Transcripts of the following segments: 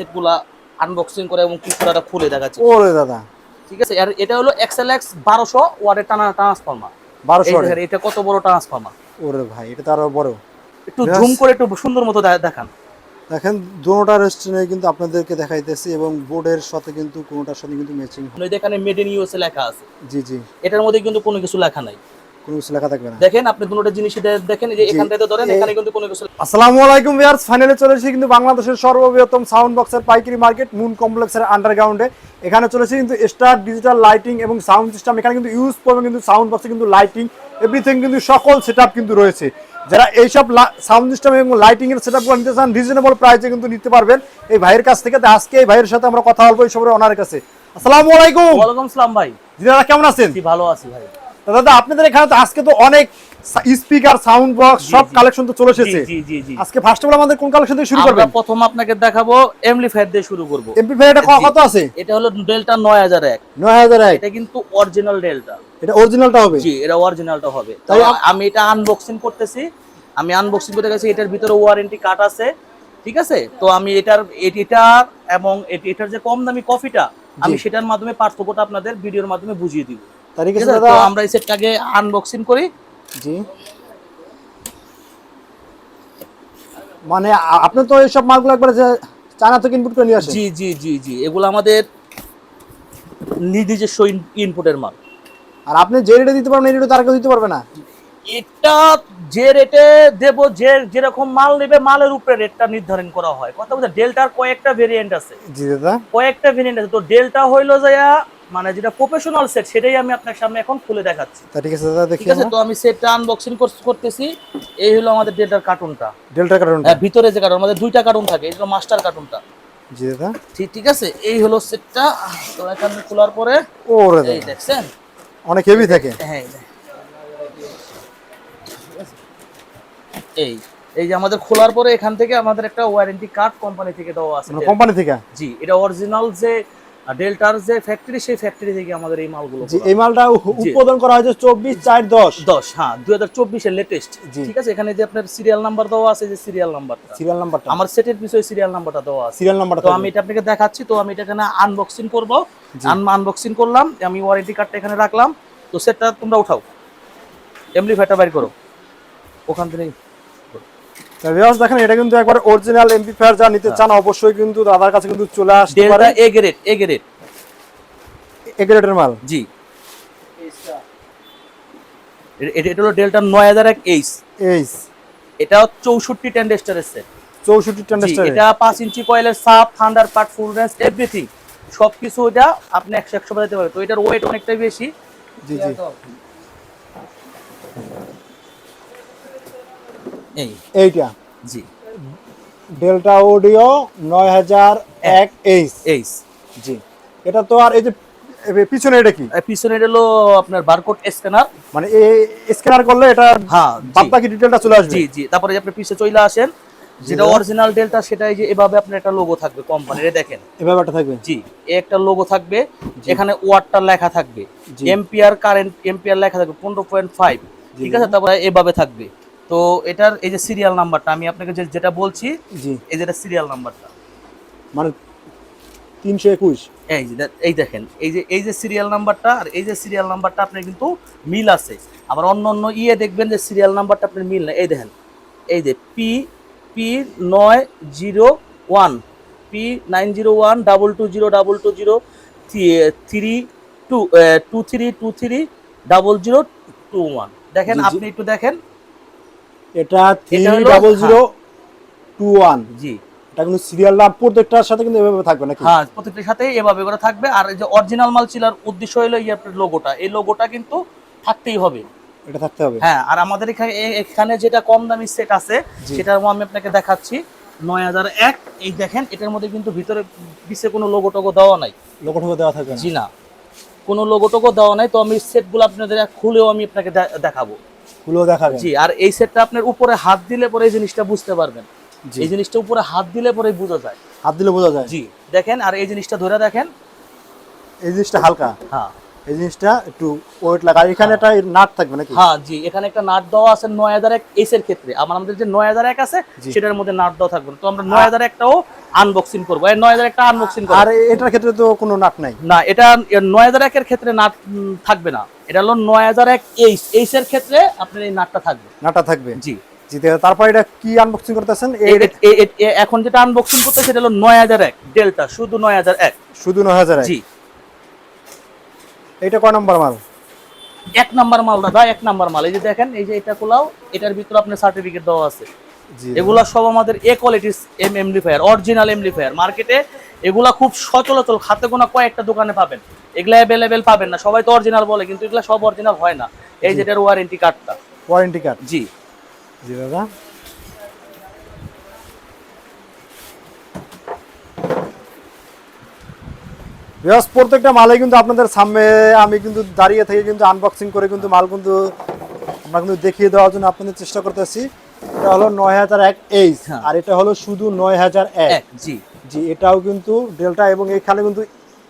সেটগুলা unboxing করে এবং খুলে দেখাচ্ছি। ওরে দাদা। ঠিক আছে? আর এটা হলো বারোশো ওয়ার্ডের টানা ট্রান্সফর্মার বারোশো এটা কত বড় ট্রান্সফর্মার ওরে ভাই এটা তো আরও বড়। একটু জুম করে একটু সুন্দর মতো দেখান। দেখেন দুটোটা রেস্টুরেন্টে কিন্তু আপনাদেরকে দেখাইতেছি এবং বোর্ডের সাথে কিন্তু কোনোটার সাথে কিন্তু ম্যাচিং এখানে মেড ইন ইউএসএ লেখা আছে। জি জি। এটার মধ্যে কিন্তু কোনো কিছু লেখা নাই। কোনো কিছু লেখা থাকবে না। দেখেন আপনি দুটো জিনিস দেখেন যে জি। এখানটাতে ধরেন এখানে কিন্তু কোনো কিছু আসসালামু আলাইকুম ভিউয়ার্স ফাইনালে চলে এসেছি কিন্তু বাংলাদেশের সর্ববৃহত্তম সাউন্ড বক্সের পাইকারি মার্কেট মুন কমপ্লেক্সের আন্ডারগ্রাউন্ডে এখানে চলেছে কিন্তু স্টার ডিজিটাল লাইটিং এবং সাউন্ড সিস্টেম এখানে কিন্তু ইউজ করবে কিন্তু সাউন্ড বক্সে কিন্তু লাইটিং এভরিথিং কিন্তু সকল সেটআপ কিন্তু রয়েছে। যারা এইসব সাউন্ড সিস্টেম এবং লাইটিং এর সেটআপগুলো নিতে চান রিজনেবল প্রাইসে কিন্তু নিতে পারবেন। এই ভাইয়ের কাছ থেকে আজকে এই ভাইয়ের সাথে আমরা কথা বলব এই সবের ওনার কাছে। আসসালামু আলাইকুম। ওয়ালাইকুম সালাম ভাই। কেমন আছেন? ভালো আছি ভাই। দাদা আপনাদের এখানে তো আজকে তো অনেক স্পিকার সাউন্ড বক্স সব কালেকশন তো চলে এসেছে। আজকে ফার্স্ট অফ অল আমাদের কোন কালেকশন থেকে শুরু আমরা প্রথম আপনাকে দেখাবো এমপ্লিফায়ার দিয়ে শুরু করব। এমপি এটা কত আছে? এটা হলো ডেল্টা নয় হাজার এক। নয় হাজার এক। এটা কিন্তু অরিজিনাল ডেল্টা এটা অরিজিনালটা হবে? জি এটা অরিজিনালটা হবে। তাই আমি এটা আনবক্সিং করতেছি। আমি আনবক্সিং করতে গেছি এটার ভিতরে ওয়ারেন্টি কার্ড আছে। ঠিক আছে? তো আমি এটার এটার এবং এটি- এটার যে কম দামি কফিটা আমি সেটার মাধ্যমে পার্থক্যটা আপনাদের ভিডিওর মাধ্যমে বুঝিয়ে দিব। ঠিক আছে দাদা তো আমরা এই সেটটাকে আনবক্সিং করি। জি। মানে আপনি তো এইসব মালগুলো একবার চায়না থেকে ইনপুট করে নিয়ে আসেন। জি জি জি জি। এগুলো আমাদের নিজস্ব ইনপুটের মাল। আর আপনি যে রেটে দিতে পারবেন এই রেটে তার কেউ দিতে পারবে না। এটা যে রেটে দেব যে যেরকম মাল নেবে মালের উপরে রেটটা নির্ধারণ করা হয়। কথা বলতে ডেল্টার কয়েকটা ভেরিয়েন্ট আছে। জি দাদা। কয়েকটা ভেরিয়েন্ট আছে। তো ডেল্টা হইল যায়া মানে যেটা প্রফেশনাল সেট সেটাই আমি আপনার সামনে এখন খুলে দেখাচ্ছি। তা ঠিক আছে দাদা দেখি ঠিক আছে তো আমি সেটটা আনবক্সিং করতেছি। এই হলো আমাদের ডেল্টার কার্টুনটা ডেল্টা কারণ হ্যাঁ ভিতরে যে কার্টুন আমাদের দুইটা কার্টুন থাকে এই হলো মাস্টার কার্টুনটা জি দাদা। ঠিক ঠিক আছে এই হলো সেটটা তো এখানে খোলার পরে ওরে এই দেখছেন? অনেক হেভি থাকে। হ্যাঁ এই এই যে আমাদের খোলার পরে এখান থেকে আমাদের একটা ওয়ারেন্টি কার্ড কোম্পানি থেকে দেওয়া আছে। কোম্পানি থেকে? জি এটা অরিজিনাল যে ডেল্টার যে ফ্যাক্টরি সেই ফ্যাক্টরি থেকে আমাদের এই মালগুলো এই মালটা উৎপাদন করা হয়েছে চব্বিশ চার দশ। দশ হ্যাঁ দুই হাজার চব্বিশের লেটেস্ট ঠিক আছে এখানে যে আপনার সিরিয়াল নাম্বার দেওয়া আছে যে সিরিয়াল নাম্বারটা সিরিয়াল নাম্বারটা আমার সেটের পিছনে সিরিয়াল নাম্বারটা দেওয়া আছে। সিরিয়াল নাম্বারটা তো আমি এটা আপনাকে দেখাচ্ছি তো আমি এটা এখানে আনবক্সিং করব। আনবক্সিং করলাম আমি ওয়ারেন্টি কার্ডটা এখানে রাখলাম। তো সেটটা তোমরা উঠাও। এমনি ফ্যাটা বাইর করো। ওখান থেকে ভিউয়ার্স দেখেন এটা কিন্তু একবার অরিজিনাল এমপিফায়ার যা নিতে চান অবশ্যই কিন্তু দাদার কাছে কিন্তু চলে আসতে পারে। এ গ্রেড এ গ্রেড এগ্রেডের মাল? জি। এ- এটা এটা হলো ডেল্টা নয় হাজার এক এইচ এটা চৌষট্টি টেন্ডেস্টারের সেট চৌষট্টি জি, টেন্ডেস্টার এটা পাঁচ ইঞ্চি কয়েলের sub thunder part full range everything সবকিছু এটা আপনি একশো একশো বাজাতে পারবেন। তো এটার ওয়েট অনেকটাই বেশি। জি জি। এই। এইটা? জি। ডেল্টা অডিও নয় হাজার এক এইচ। এইচ। জি। এটা তো আর এই যে পিছনে এটা কি? পিছনে এটা হলো আপনার বারকোড স্ক্যানার। মানে এই স্ক্যানার করলে এটা হ্যাঁ বাদ বাকি ডিটেলটা চলে আসবে। জি জি। তারপরে আপনি পিছে চলে আসেন। যেটা অরিজিনাল ডেলটা সেটাই যে এভাবে আপনার একটা লোগো থাকবে কোম্পানির দেখেন। এই ব্যাপারটা থাকবে? জি। একটা লোগো থাকবে। এখানে ওয়াটটা লেখা থাকবে। এম্পিয়ার কারেন্ট এম্পিয়ার লেখা থাকবে পনেরো পয়েন্ট ফাইভ ঠিক আছে? তারপরে এভাবে থাকবে। তো এটার এই যে সিরিয়াল নাম্বারটা আমি আপনাকে যে- যেটা বলছি জি। এই যেটা সিরিয়াল নাম্বারটা মানে তিনশো একুশ। এই যে এই দেখেন এই যে এই যে সিরিয়াল নাম্বারটা আর এই যে সিরিয়াল নাম্বারটা আপনার কিন্তু মিল আছে। আবার অন্য অন্য ইয়ে দেখবেন যে সিরিয়াল নাম্বারটা আপনার মিল না এই দেখেন এই যে পি পি নয় zero one P nine zero one double two zero double two zero three two two three two three double zero two one. দেখেন। আপনি একটু দেখেন। এটা three double zero two one G. এটা কিন্তু সিরিয়াল নাম প্রত্যেকটার সাথে কিন্তু এভাবে থাকবে নাকি? হ্যাঁ প্রত্যেকটির সাথে এভাবে করে থাকবে। আর এই যে অরিজিনাল মাল চিলার উদ্দেশ্য হলো এই আপনার লোগোটা এই লোগোটা কিন্তু থাকতেই হবে। এটা থাকতে হবে। হ্যাঁ আর আমাদের এখানে এখানে যেটা কম দামি সেট আছে। সেটার আমি আপনাকে দেখাচ্ছি। নয় হাজার এক। এই দেখেন এটার মধ্যে কিন্তু ভিতরে পিছে কোনো লোগো টোগো দেওয়া নাই। লোক ঠোকা দেওয়া থাকবে জি না। কোনো লোগো টোগো দেওয়া নাই। তো আমি সেটগুলো আপনাদের খুলেও আমি আপনাকে দেখাবো। গুলো দেখাবে জি আর এই সেটটা আপনার উপরে হাত দিলে পরে এই জিনিসটা বুঝতে পারবেন। এই জিনিসটা উপরে হাত দিলে পরে বোঝা যায়। হাত দিলে বোঝা যায়। জি দেখেন আর এই জিনিসটা ধরে দেখেন। এই জিনিসটা হালকা। হ্যাঁ। এই জিনিসটা একটু ওয়েট লাগা। এখানে একটা নাট থাকবে নাকি? হ্যাঁ জি এখানে একটা নাট দেওয়া আছে নয় হাজার এক এস এর ক্ষেত্রে। আমার আমাদের যে নয় হাজার এক আছে সেটার মধ্যে নাট দেওয়া থাকবে তো আমরা নয় হাজার একটাও আনবক্সিং করব। এই নয় হাজার একটা আনবক্সিং করব। আর এটার ক্ষেত্রে তো কোনো নাট নাই। না এটা নয় হাজার একের ক্ষেত্রে নাট থাকবে না। এটা হলো নয় হাজার এক এইচ এইচ এর ক্ষেত্রে আপনার এই নাটটা থাকবে। নাটটা থাকবে? জি। জি তারপর এটা কি আনবক্সিং করতেছেন? এখন যেটা আনবক্সিং করতে সেটা হলো নয় হাজার এক। ডেল্টা শুধু নয় হাজার এক। শুধু নয় হাজার এক? জি। এটা কয় নম্বর মাল? এক নাম্বার মাল দাদা এক নাম্বার মাল। এই যে দেখেন এই যে এটা খোলাও এটার ভিতরে আপনার সার্টিফিকেট দেওয়া আছে। এগুলা সব আমাদের এ কোয়ালিটির এম এমপ্লিফায়ার অরিজিনাল এমপ্লিফায়ার মার্কেটে এগুলা খুব সচলাচল খাতে গোনা কয়েকটা দোকানে পাবেন। এগুলা অ্যাভেলেবেল পাবেন না। সবাই তো অরিজিনাল বলে কিন্তু এগুলা সব অরিজিনাল হয় না। এই যেটার ওয়ারেন্টি কার্ডটা ওয়ারেন্টি কার্ড জি। জি দাদা। বিকজ প্রত্যেকটা মালে কিন্তু আপনাদের সামনে। আমি কিন্তু দাঁড়িয়ে থেকে কিন্তু আনবক্সিং করে কিন্তু মাল কিন্তু আমরা কিন্তু দেখিয়ে দেওয়ার জন্য আপনাদের চেষ্টা করতেছি। এটা হলো নয় হাজার এক এইচ হ্যাঁ। আর এটা হলো শুধু নয় হাজার এক। জি। জি এটাও কিন্তু ডেল্টা এবং এখানে কিন্তু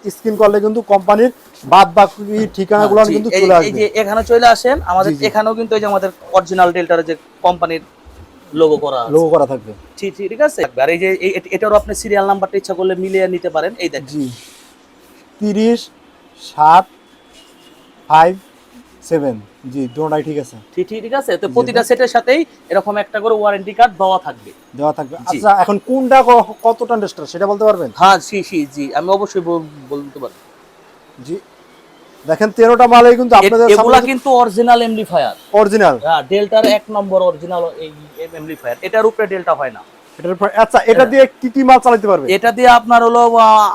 স্ক্রিন করলে কিন্তু কোম্পানির বাদ বাকি ঠিকানাগুলো হ্যাঁ, কিন্তু চলে এই যে এখানে চলে আসেন আমাদের। এখানেও কিন্তু এই যে আমাদের অরিজিনাল ডেল্টার যে কোম্পানির লোগো করা লোগো করা থাকবে। ঠিক ঠিক ঠিক আছে। আর এই যে এটারও আপনি সিরিয়াল নাম্বারটা ইচ্ছা করলে মিলিয়ে নিতে পারেন। এই দেখেন। জি। তিরিশ সাত ফাইভ সেভেন। জি দুটাই ঠিক আছে। ঠিক ঠিক ঠিক আছে? তো প্রতিটা সেটের সাথেই এরকম একটা করে ওয়ারেন্টি কার্ড দেওয়া থাকবে। দেওয়া থাকবে। আচ্ছা এখন কোনটা কতটা ইন্ডাস্টার সেটা বলতে পারবেন? হ্যাঁ জি জি জি আমি অবশ্যই বলতে পারব। জি। দেখেন তেরোটা মালেই কিন্তু আপনাদের এগুলা কিন্তু অরিজিনাল এমপ্লিফায়ার অরিজিনাল হ্যাঁ ডেল্টার এক নম্বর অরিজিনাল এই এমপ্লিফায়ার এটার উপরে ডেল্টা হয় না। এটার আচ্ছা এটা দিয়ে কি কি মাল চালাতে পারবে? এটা দিয়ে আপনার হলো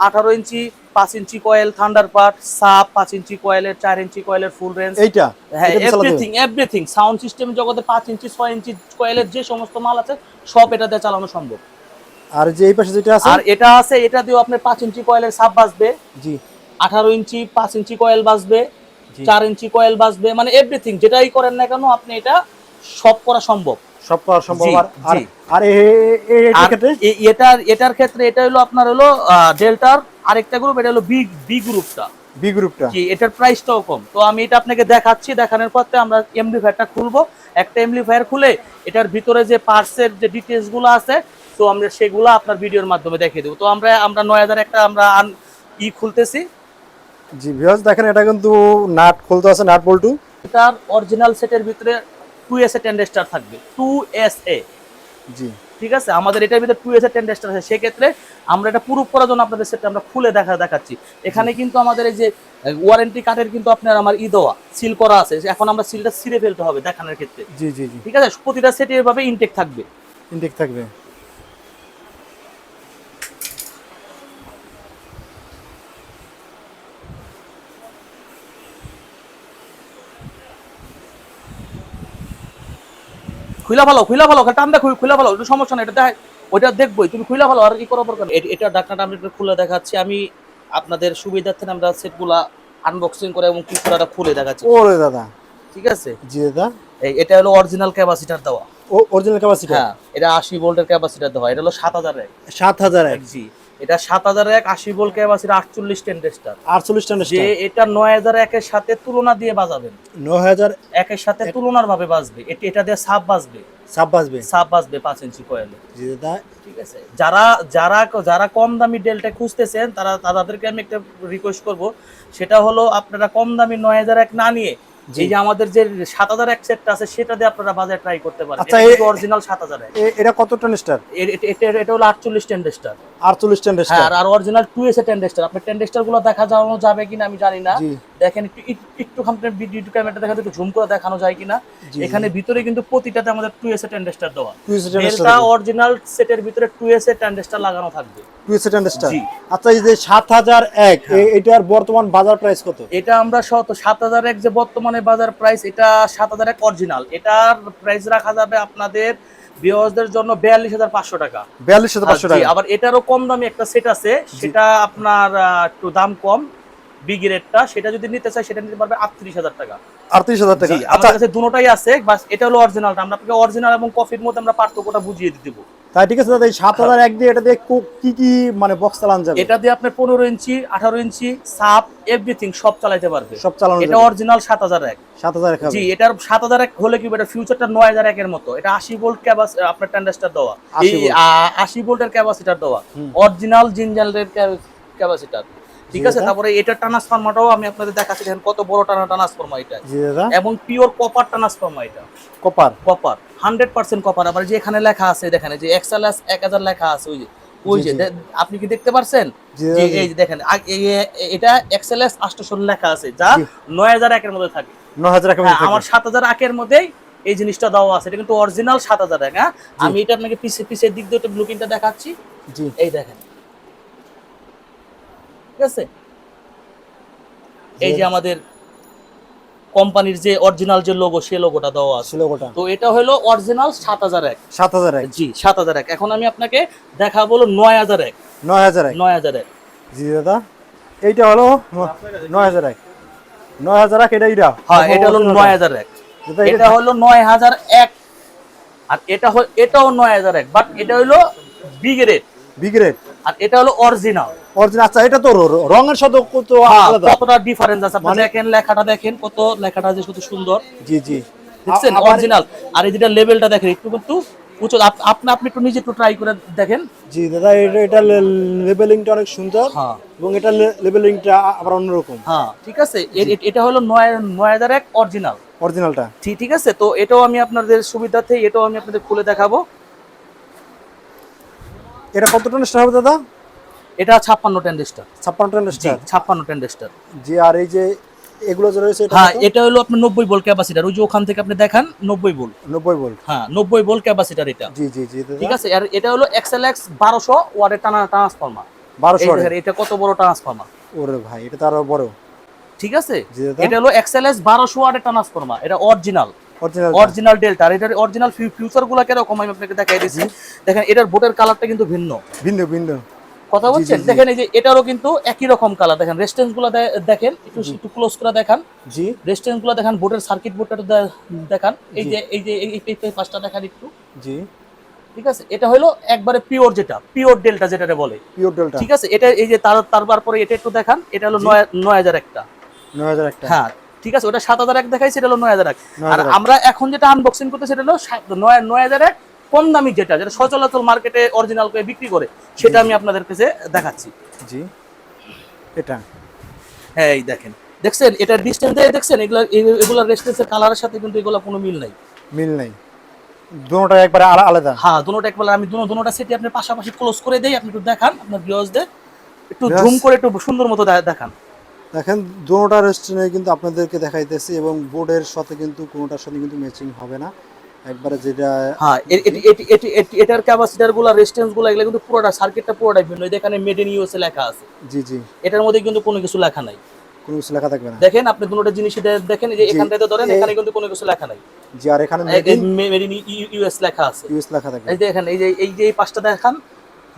আঠারো ইঞ্চি পাঁচ ইঞ্চি কয়েল থান্ডার পার্ট সাপ পাঁচ ইঞ্চি কয়েলের চার ইঞ্চি কয়েলের ফুল রেঞ্জ এইটা? হ্যাঁ এভরিথিং এভরিথিং সাউন্ড সিস্টেম জগতে পাঁচ ইঞ্চি ছয় ইঞ্চি কয়েলের যে সমস্ত মাল আছে সব এটা দিয়ে চালানো সম্ভব। আর যে এই পাশে যেটা আছে? আর এটা আছে এটা দিয়েও আপনার পাঁচ ইঞ্চি কয়েলের সাপ বাজবে। জি। আঠারো ইঞ্চি পাঁচ ইঞ্চি কয়েল বাজবে। চার ইঞ্চি কয়েল বাজবে। মানে এভরিথিং যেটাই করেন না কেন আপনি এটা সব করা সম্ভব। সব করা সম্ভব। আর আর- এটার এটার ক্ষেত্রে এটা হলো আপনার হলো ডেল্টার আরেকটা গ্রুপ এটা হলো বি বি গ্রুপটা বি গ্রুপটা কি এটার প্রাইসটাও কম। তো আমি এটা আপনাকে দেখাচ্ছি দেখানোর পর আমরা এমপ্লিফায়ারটা খুলবো। একটা এমপ্লিফায়ার খুলে এটার ভিতরে যে পার্টসের যে ডিটেলসগুলো আছে তো আমরা সেগুলো আপনার ভিডিওর মাধ্যমে দেখিয়ে দেবো। তো আমরা আমরা নয় হাজার একটা আমরা ই খুলতেছি। জি ভিউয়ার্স দেখেন এটা কিন্তু নাট খুলতে আছে নাট বল্টু। এটার অরিজিনাল সেটের ভিতরে টু এস এ টেন্ডেস্টার থাকবে। Two S A G. ঠিক আছে? আমাদের এটার ভিতরে টু এস টেন টেস্টার আছে। সেক্ষেত্রে আমরা এটা প্রুফ করার জন্য আপনাদের সেটা আমরা খুলে দেখা দেখাচ্ছি। এখানে কিন্তু আমাদের এই যে ওয়ারেন্টি কার্ডের কিন্তু আপনার আমার ই দেওয়া সিল করা আছে। এখন আমরা সিলটা ছিঁড়ে ফেলতে হবে দেখানোর ক্ষেত্রে। জি জি জি। ঠিক আছে? প্রতিটা সেটে এভাবে ইনটেক থাকবে। ইনটেক থাকবে। খুলা ভালো খুলা ভালো টান দেখো খুলা ভালো একটু সমস্যা নেই এটা দেখ ওইটা দেখবোই তুমি খুলা ভালো আর ই করার দরকার? এটা ডাকনাটা আমি খুলে দেখাচ্ছি আমি আপনাদের সুবিধার্থে আমরা সেটগুলা আনবক্সিং করে এবং কি করাটা খুলে দেখাচ্ছি। ওরে দাদা। ঠিক আছে? জি দাদা। এই এটা হলো অরিজিনাল ক্যাপাসিটার দেওয়া। ও অরিজিনাল ক্যাপাসিটি হ্যাঁ এটা আশি ভোল্টের ক্যাপাসিটার দেওয়া এটা হলো সাত হাজার এক। সাত হাজার এক। জি। এটা সাত হাজার এক আশি ভোল্ট ক্যাপাসিটার আটচল্লিশ টেন্ডেস্টার আটচল্লিশ টান যে এটা নয় হাজার একের সাথে তুলনা দিয়ে বাজাবেন। নয় হাজার একের সাথে তুলনার ভাবে বাজবে এটি এটা দিয়ে সাপ বাজবে সাপ বাজবে সাপ বাজবে পাঁচ ইঞ্চি কয়েলে। ঠিক আছে। যারা যারা যারা কম দামি ডেলটা খুঁজতেছেন তারা তাদেরকে আমি একটা রিকোয়েস্ট করব। সেটা হলো আপনারা কম দামি নয় হাজার এক না নিয়ে। এই যে আমাদের যে সাত হাজার এক সেটটা আছে সেটা দিয়ে আপনারা বাজারে ট্রাই করতে পারেন। আচ্ছা, অরিজিনাল সাত হাজার এক। এটা কত টান স্টার এটা- এটা এটা হলো আটচল্লিশ টেন্ডেস্টার হ্যাঁ আর- অরিজিনাল এস টেন্ডেস্টার দেখা যাওয়ানো যাবে কিনা আমি জানি না। দেখেন একটু একটু- একটু খামতে ভিডিও ক্যামেরাটা দেখাতে একটু ঝুম করে দেখানো যায় কিনা। এখানে ভিতরে কিন্তু প্রতিটাতে আমাদের টু এস এ টেন্ডেস্টার দেওয়া। টুইস অরিজিনাল সেটের ভিতরে টু এস এ টেন্ডেস্টার লাগানো থাকবে। স্টার আচ্ছা এই যে সাত হাজার এক এ- এটার বর্তমান বাজার প্রাইস কত? এটা আমরা শত সাত হাজার এক যে বর্তমানে বাজার প্রাইস এটা সাত হাজার এক অরিজিনাল এটার প্রাইস রাখা যাবে আপনাদের বিওয়াজদের জন্য বিয়াল্লিশ হাজার পাঁচশো টাকা। বিয়াল্লিশ হাজার পাঁচশো জি, টাকা। আবার এটারও কম দামি একটা সেট আছে সেটা আপনার একটু দাম কম। বি গ্রেডটা সেটা যদি নিতে চাই সেটা নিতে পারবে আটত্রিশ হাজার টাকা। আটত্রিশ হাজার টাকা। আচ্ছা। কাছে দুটোটাই আছে বাস এটা হলো অরিজিনালটা আমরা আপনাকে অরিজিনাল এবং কফির মধ্যে আমরা পার্থক্যটা বুঝিয়ে দিয়ে দেবো। তাই ঠিক আছে দাদা এই সাত হাজার এক দিয়ে এটা দিয়ে কি কি মানে বক্স চালান যাবে? এটা দিয়ে আপনার পনেরো ইঞ্চি আঠারো ইঞ্চি সাপ এভরিথিং সব চালাতে পারবে। সব চালানো এটা অরিজিনাল সাত হাজার এক। সাত হাজার এক জি এটার সাত হাজার এক হলে কি এটা ফিউচারটা নয় হাজার একের মতো। এটা আশি ভোল্ট ক্যাপাস আপনার ট্যান্ডাস্টার দেওয়া। 80 এই volt। আ- আশি ভোল্টের ক্যাপাসিটার দেওয়া। অরিজিনাল জিনজালের ক্যাপাসিটার ঠিক আছে? এটা? তারপরে এটার ট্রান্সফরমারটাও আমি আপনাদের দেখাচ্ছি দেখেন কত বড় টানা ট্রান্সফরমার এটা। এবং পিওর কপার ট্রান্সফরমার এটা। Copper? Copper. Hundred percent copper. আবার যে এখানে লেখা আছে দেখেন যে এক্সএলএস এক হাজার লেখা আছে ওই যে ওই যে আপনি কি দেখতে পারছেন? এই যে দেখেন এটা আষ্টশো লেখা আছে যা নয় হাজার একের মধ্যে থাকে। নয় হাজার হ্যাঁ, আমার সাত হাজার আকের মধ্যেই এই জিনিসটা দেওয়া আছে। এটা কিন্তু অরিজিনাল সাত হাজার এক হ্যাঁ? আমি এটা আপনাকে পিছে পিছের দিক দিয়ে ব্লুকিংটা দেখাচ্ছি। জি। এই দেখেন ঠিক আছে? এই যে আমাদের কোম্পানির যে অরিজিনাল যে লোগো সে লোগোটা দেওয়া আছে। ছিল গোটা তো এটা হলো অরিজিনাল সাত হাজার এক। সাত হাজার এক। জি সাত হাজার এক। এখন আমি আপনাকে দেখাবো নয় হাজার এক। নয় হাজার এক। নয় হাজার এক। জি দাদা। এইটা হলো নয় হাজার এক। নয় হাজার এক এটা এইটা হ্যাঁ এটা হলো নয় হাজার এক। এটা এটা হলো নয় হাজার এক। আর এটা হল এটাও নয় হাজার এক বাট এটা হলো বি গ্রেড বি গ্রেড আর এটা হলো অরিজিনাল অরিজিনাল আচ্ছা এটা তো র- রঙের সাথে কত আলাদা। কতটা ডিফারেন্স আছে? আপনি মানে- দেখেন লেখাটা দেখেন কত লেখাটা যে কত সুন্দর। জি জি। দেখছেন? অরিজিনাল আর এই যেটা লেভেলটা দেখেন একটু কিন্তু উঁচু আপনি আপনি একটু নিজে একটু ট্রাই করে দেখেন। জি দাদা এটা এটা লেবেলিংটা অনেক সুন্দর। হ্যাঁ। এবং এটা লেবেলিংটা আবার অন্যরকম। হ্যাঁ ঠিক আছে? এটা হলো নয় নয় হাজার এক অরিজিনাল অরিজিনালটা ঠিক আছে? তো এটাও আমি আপনাদের সুবিধার্থে এটাও আমি আপনাদের খুলে দেখাবো। এটা কত টন স্টার হবে দাদা? এটা ছাপ্পান্ন টেন্ডেস্টার ছাপ্পান্ন টন স্টার? ছাপ্পান্ন টেন্ডেস্টার জি আর এই যে এগুলো যে রয়েছে এটা হ্যাঁ এটা হলো আপনার নব্বই ভোল্ট ক্যাপাসিটার ওই যে ওখান থেকে আপনি দেখান নব্বই ভোল্ট নব্বই ভোল্ট হ্যাঁ নব্বই ভোল্ট ক্যাপাসিটার এটা। জি জি জি ঠিক আছে আর এটা হলো এক্সএলএক্স বারোশো ওয়ার্ডের টানা ট্রান্সফর্মার বারোশো এটা কত বড় ট্রান্সফর্মার ওরে ভাই এটা তো আরও বড়। ঠিক আছে? এটা হলো এক্সএলএস বারোশো ওয়ার্ডের ট্রান্সফর্মার এটা অরিজিনাল অরিজিনাল ডেল্টা আর এটার অরিজিনাল ফিউচারগুলো কীরকম আমি আপনাকে দেখাই দিচ্ছি। দেখেন এটার বোটের কালারটা কিন্তু ভিন্ন। ভিন্ন ভিন্ন। কথা বলছেন? দেখেন এই যে এটারও কিন্তু একই রকম কালার দেখেন রেস্টেন্সগুলো দেখেন একটু একটু ক্লোজ করে দেখান। জি। রেস্টেন্সগুলো দেখান বোর্ডের সার্কিট বোর্ডটা দেখান। এই যে এই যে এই পাঁচটা দেখান একটু। জি। ঠিক আছে? এটা হলো একবারে পিওর যেটা পিওর ডেল্টা যেটা বলে। পিওর ডেল্টা ঠিক আছে? এটা এই যে তার তারপরে এটা একটু দেখান। এটা হলো। নয় নয় হাজার একটা। নয় হাজার একটা। হ্যাঁ ঠিক আছে ওটা সাত হাজার এক দেখাইছে এটা হলো নয় হাজার এক। আর আমরা এখন যেটা আনবক্সিং করতে সেটা হলো নয় নয় হাজার এক কম দামি যেটা যেটা সচলাচল মার্কেটে অরিজিনাল করে বিক্রি করে সেটা আমি আপনাদের কাছে দেখাচ্ছি। জি। এটা। হ্যাঁ এই দেখেন। দেখছেন? এটা ডিস্টেন্স দিয়ে দেখছেন? এগুলো এগুলো রেস্টেন্সের কালারের সাথে কিন্তু এগুলো কোনো মিল নাই। মিল নাই। দুটোটা একবারে আলা- আলাদা। হ্যাঁ দুটোটা একবার আমি দুটো দুটোটা সেটি আপনি পাশাপাশি ক্লোজ করে দেই আপনি একটু দেখান আপনার ভিউয়ার্সদের একটু জুম করে একটু সুন্দর মতো দেখান। দেখেন দুটোটা রেস্টুরেন্টে কিন্তু আপনাদেরকে দেখাইতেছি এবং বোর্ডের সাথে কিন্তু কোনোটার সাথে কিন্তু ম্যাচিং হবে না। একবারে যেটা হ্যাঁ এটি- এটি- এটি- এটি- এটার ক্যাপাসিটারগুলো রেস্টেন্সগুলো এগুলো কিন্তু পুরোটা সার্কিটটা পুরোটাই ভিন্ন। এখানে মেড ইন ইউএসএ লেখা আছে। জি জি। এটার মধ্যে কিন্তু কোনো কিছু লেখা নাই। কোনো কিছু লেখা থাকবে না। দেখেন আপনি দুটো জিনিস দেখেন যে এখানটাতে ধরেন এখানে কিন্তু কোনো কিছু লেখা নাই। জি আর এখানে মেড ইন ইউএস লেখা আছে। ইউএস লেখা থাকবে। এই যে এখানে এই যে এই যে এই পাঁচটা দেখান।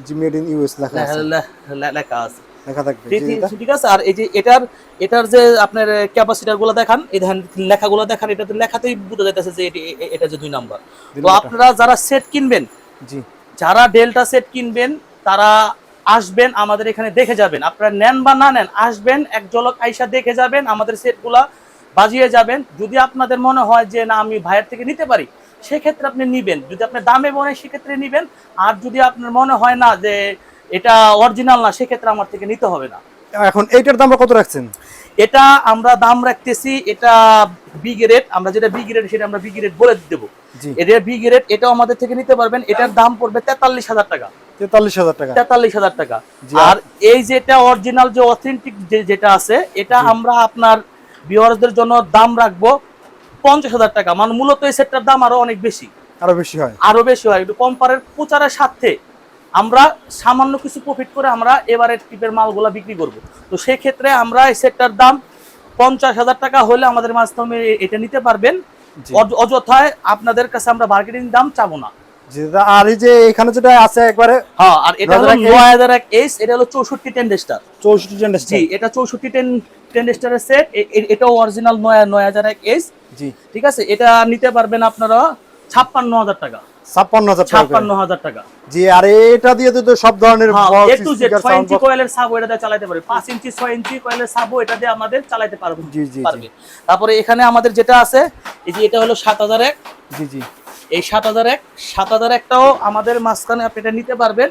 জি মেড ইন ইউএস লেখা আছে। লেখা আছে। লেখা থাকবে ঠিক আছে? আর এই যে এটার এটার যে আপনার ক্যাপাসিটারগুলো দেখান এই দেখেন লেখাগুলো দেখান এটাতে লেখাতেই বোঝা যাইতেছে যে এটা যে দুই নাম্বার তো আপনারা যারা সেট কিনবেন জি। যারা ডেল্টা সেট কিনবেন তারা আসবেন আমাদের এখানে দেখে যাবেন। আপনারা নেন বা না নেন আসবেন এক ঝলক আইসা দেখে যাবেন আমাদের সেটগুলা বাজিয়ে যাবেন। যদি আপনাদের মনে হয় যে না আমি ভাইয়ের থেকে নিতে পারি সেক্ষেত্রে আপনি নিবেন। যদি আপনি দামে মনে হয় সেক্ষেত্রে নিবেন। আর যদি আপনার মনে হয় না যে এটা অরিজিনাল না সেক্ষেত্রে আমার থেকে নিতে হবে না। এখন এইটার দাম কত রাখছেন? এটা আমরা দাম রাখতেছি এটা বি গ্রেড আমরা যেটা বি গ্রেড সেটা আমরা বি গ্রেড বলে দেবো। এটা বি গ্রেড এটাও আমাদের থেকে নিতে পারবেন এটার দাম পড়বে তেতাল্লিশ হাজার টাকা। তেতাল্লিশ হাজার টাকা। তেতাল্লিশ হাজার টাকা। আর এই যেটা অরিজিনাল যে অথেন্টিক যে যেটা আছে এটা আমরা আপনার জন্য দাম রাখব পঞ্চাশ হাজার টাকা। মানে মূলত এই সেটটার দাম আরও অনেক বেশি। আরও বেশি হয়। আরও বেশি হয়। একটু কোম্পারের প্রচারের সাথে আমরা সামান্য কিছু প্রফিট করে আমরা এবারে টিপের মালগুলা বিক্রি করব। তো সেক্ষেত্রে আমরা এই সেটটার দাম পঞ্চাশ হাজার টাকা হলে আমাদের মাধ্যমে এটা নিতে পারবেন। অযথায় আপনাদের কাছে আমরা মার্কেটিং দাম চাবো না। আর এই যে এখানে যেটা আছে একবারে হ্যাঁ আর এটা হলো 9001 নয় হাজার এক এস এটা হলো চৌষট্টি টেন স্টার চৌষট্টি জেন্ডার জি এটা চৌষট্টি টেন টেন স্টারের সেট এটাও অরিজিনাল নয় নয় হাজার এক এস জি। ঠিক আছে? এটা নিতে পারবেন আপনারা ছাপ্পান্ন হাজার টাকা। ছাপ্পান্ন হাজার ছাপ্পান্ন হাজার টাকা। জি আর এটা দিয়ে তো সব ধরনের box, A to Z speaker, ছয় sound ইঞ্চি কয়েলের সাবো এটা দিয়ে চালাতে পারবে। পাঁচ ইঞ্চি ছয় ইঞ্চি কয়েলের সাবো এটা দিয়ে আমাদের চালাতে পারবে। জি, জি, জি। পারবে। তারপরে এখানে আমাদের যেটা আছে এই যে এটা হলো সাত হাজার এক। জি জি। এই সাত হাজার এক সাত হাজার একটাও আমাদের মাঝখানে আপনি এটা নিতে পারবেন।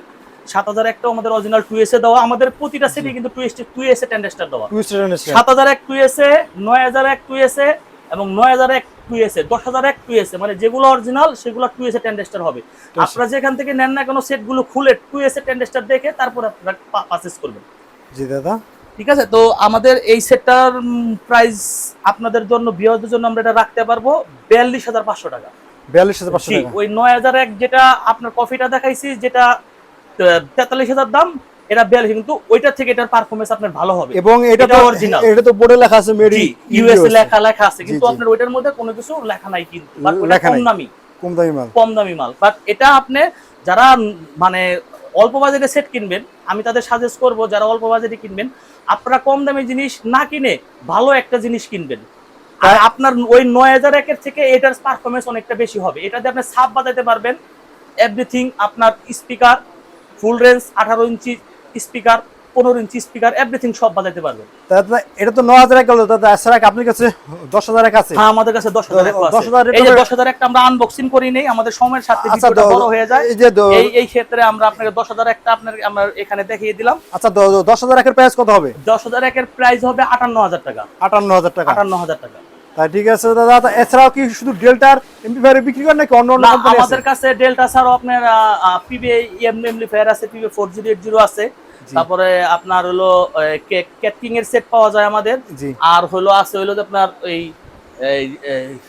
সাত হাজার একটাও আমাদের অরিজিনাল টু এসে দেওয়া। আমাদের প্রতিটা সেটে কিন্তু টু এস টু এসে টেন্ডেস্টার দেওয়া। সাত হাজার এক টু এসে নয় হাজার এক টু এসে এবং নয় হাজার এক টু এসে দশ হাজার এক টু এসে মানে যেগুলো অরিজিনাল সেগুলো টু এসে টেন্ডেস্টার হবে। আপনারা যেখান থেকে নেন না কোনো সেটগুলো খুলে টু এসে টেন্ডেস্টার দেখে তারপর আপনারা পারচেস করবেন। জি দাদা। ঠিক আছে? তো আমাদের এই সেটটার প্রাইস আপনাদের জন্য বিয়ারদের জন্য আমরা এটা রাখতে পারব বিয়াল্লিশ হাজার পাঁচশো টাকা। বিয়াল্লিশ হাজার পাঁচশো টাকা। ওই নয় হাজার এক যেটা আপনার কফিটা দেখাইছি যেটা তেতাল্লিশ হাজার দাম এটা বিয়াল্লিশ কিন্তু ওইটার থেকে এটার পারফরমেন্স আপনার ভালো হবে। এবং এটা তো original। এটা তো বোর্ডে লেখা আছে মেড ইন ইউএসএ লেখা লেখা আছে কিন্তু আপনার ওইটার মধ্যে কোনো কিছু লেখা নাই কিন্তু কম দামি। কম দামি মাল। কম দামি মাল। বাট এটা আপনি যারা মানে অল্প বাজেটে সেট কিনবেন আমি তাদের সাজেস্ট করব যারা অল্প বাজেটে কিনবেন আপনারা কম দামি জিনিস না কিনে ভালো একটা জিনিস কিনবেন। আর আপনার ওই নয় হাজার একের থেকে এটার পারফরমেন্স অনেকটা বেশি হবে। এটাতে আপনি সাপ বাজাতে পারবেন। এভরিথিং আপনার স্পিকার ফুল রেঞ্জ আঠারো ইঞ্চি স্পিকার পনেরো ইঞ্চি স্পিকার এভরিথিং সব বাজাতে পারবেন এটা তো ন হাজার এক গেল। আপনার কাছে দশ হাজার এক আছে। হ্যাঁ আমাদের কাছে দশ হাজার আছে। 10,000 এই যে দশ হাজার একটা আমরা আনবক্সিং করি নেই আমাদের সময়ের সাথে আচ্ছা বড় হয়ে যায়। এই যে এই ক্ষেত্রে আমরা আপনাকে দশ হাজার একটা আপনার আমরা এখানে দেখিয়ে দিলাম। আচ্ছা দশ হাজার একের প্রাইস কত হবে? দশ হাজার একের প্রাইস হবে আটান্ন হাজার টাকা। আটান্ন হাজার টাকা। আটান্ন হাজার টাকা। তাই ঠিক আছে দাদা। এছাড়াও কি শুধু ডেল্টার এমপ্লিফায়ার বিক্রি করেন নাকি অন্য আমাদের কাছে ডেল্টা ছাড়াও আপনার পিবি এম এমপ্লিফায়ার আছে PB four zero eight zero আছে। তারপরে আপনার হলো ক্যাটকিং এর সেট পাওয়া যায় আমাদের। আর হলো আছে হলো যে আপনার এই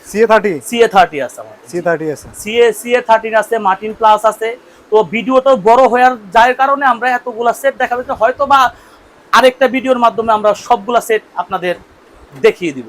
সিএ থার্টি সিএ থার্টি আছে আমাদের। সি থার্টি আছে। সিএ সিএ থার্টিন আছে মার্টিন প্লাস আছে। তো ভিডিওটা বড় হওয়ার যার কারণে আমরা এতগুলা সেট দেখাবো। হয়তো বা আরেকটা ভিডিওর মাধ্যমে আমরা সবগুলা সেট আপনাদের দেখিয়ে দিব।